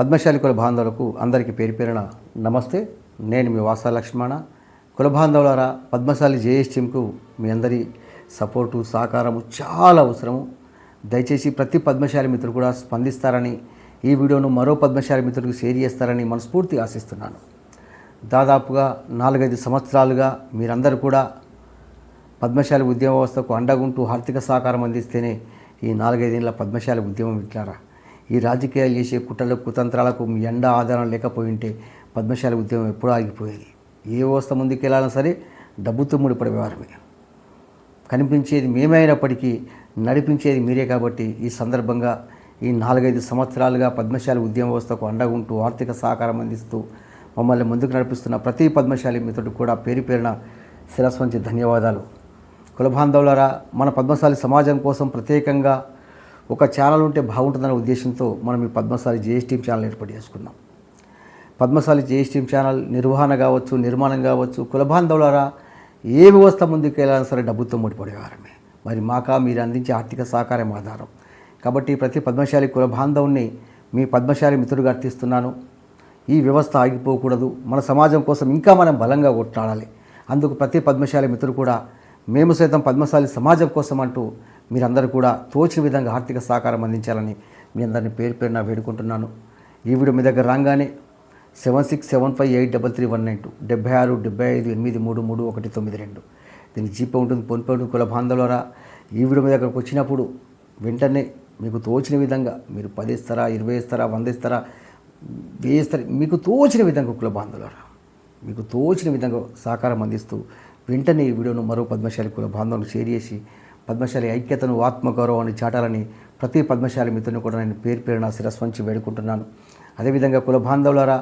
పద్మశాలి కుల బాంధవులకు అందరికీ పేరు పేరున నమస్తే. నేను మీ వాసా లక్ష్మణ. కుల బాంధవులారా పద్మశాలి జేఎస్ టీంకు మీ అందరి సపోర్టు సహకారము చాలా అవసరము. దయచేసి ప్రతి పద్మశాలి మిత్రుడు కూడా స్పందిస్తారని ఈ వీడియోను మరో పద్మశాలి మిత్రుడికి షేర్ చేస్తారని మనస్ఫూర్తి ఆశిస్తున్నాను. దాదాపుగా నాలుగైదు సంవత్సరాలుగా మీరందరూ కూడా పద్మశాలి ఉద్యమ వ్యవస్థకు అండగుంటూ ఆర్థిక సహకారం అందిస్తేనే ఈ నాలుగైదేళ్ళ పద్మశాలి ఉద్యమం ఇట్లారా ఈ రాజకీయాలు చేసే కుట్రలకు కుతంత్రాలకు మీ ఎండ ఆధారం లేకపోయి ఉంటే పద్మశాలి ఉద్యమం ఎప్పుడూ ఆగిపోయేది. ఏ వ్యవస్థ ముందుకెళ్ళాలన్నా సరే డబ్బుతో ముడిపడే వ్యవహారమే. కనిపించేది మేమే అయినప్పటికీ నడిపించేది మీరే కాబట్టి ఈ సందర్భంగా ఈ నాలుగైదు సంవత్సరాలుగా పద్మశాలి ఉద్యమ వ్యవస్థకు అండగా ఉంటూ ఆర్థిక సహకారం అందిస్తూ మమ్మల్ని ముందుకు నడిపిస్తున్న ప్రతి పద్మశాలి మిత్రుడు కూడా పేరు పేరున శిరస్వంచి ధన్యవాదాలు. కులబాంధవులరా మన పద్మశాలి సమాజం కోసం ప్రత్యేకంగా ఒక ఛానల్ ఉంటే బాగుంటుందనే ఉద్దేశంతో మనం ఈ పద్మశాలి జేఎస్టీఎం ఛానల్ ఏర్పాటు చేసుకున్నాం. పద్మశాలి జేఎస్టీఎం ఛానల్ నిర్వహణ కావచ్చు నిర్మాణం కావచ్చు కులబాంధవులారా ఏ వ్యవస్థ ముందుకు సరే డబ్బుతో ముడిపడేవారమే మరి మాకా మీరు అందించే ఆర్థిక సహకారం ఆధారం. కాబట్టి ప్రతి పద్మశాలి కులబాంధవుని మీ పద్మశాలి మిత్రుడుగా అర్థిస్తున్నాను. ఈ వ్యవస్థ ఆగిపోకూడదు. మన సమాజం కోసం ఇంకా మనం బలంగా కొట్లాడాలి. అందుకు ప్రతి పద్మశాలి మిత్రుడు కూడా మేము సైతం పద్మశాలి సమాజం కోసం అంటూ మీరందరూ కూడా తోచిన విధంగా ఆర్థిక సహకారం అందించాలని మీ అందరిని పేరు పేరున వేడుకుంటున్నాను. ఈ వీడియో మీ దగ్గర రాగానే seven six seven five eight double three one nine two డెబ్బై ఆరు డెబ్బై ఐదు ఎనిమిది మూడు మూడు ఒకటి తొమ్మిది రెండు. దీనికి జీపే ఉంటుంది ఫోన్పే ఉంటుంది కుల బాంధవులరా. ఈ వీడియో మీ దగ్గరకు వచ్చినప్పుడు వెంటనే మీకు తోచిన విధంగా మీరు పది ఇస్తారా ఇరవై ఇస్తారా వంద ఇస్తారా వెయ్యి ఇస్తారా మీకు తోచిన విధంగా కుల బాంధవులరా. మీకు తోచిన విధంగా సహకారం అందిస్తూ వెంటనే ఈ వీడియోను మరో పద్మశాలి కుల బాంధవులు షేర్ చేసి పద్మశాలి ఐక్యతను ఆత్మగౌరవాన్ని చాటాలని ప్రతి పద్మశాలి మిత్రుని కూడా నేను పేరు పేరున శిరస్వంచి వేడుకుంటున్నాను. అదేవిధంగా కుల బాంధవులారా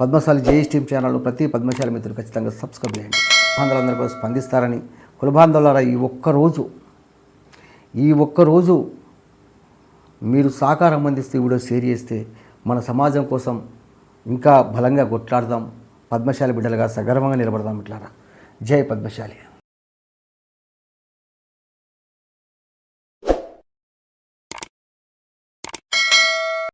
పద్మశాలి జేఎస్ టీమ్ ఛానల్ను ప్రతి పద్మశాలి మిత్రులు ఖచ్చితంగా సబ్స్క్రైబ్ చేయండి. బాంధవులందరూ కూడా స్పందిస్తారని కుల బాంధవులారా ఈ ఒక్కరోజు ఈ ఒక్కరోజు మీరు సహకారం అందిస్తే వీడియో షేర్ చేస్తే మన సమాజం కోసం ఇంకా బలంగా కొట్లాడదాం. పద్మశాలి బిడ్డలుగా సగర్వంగా నిలబడదాం ఇట్లారా జై పద్మశాలి.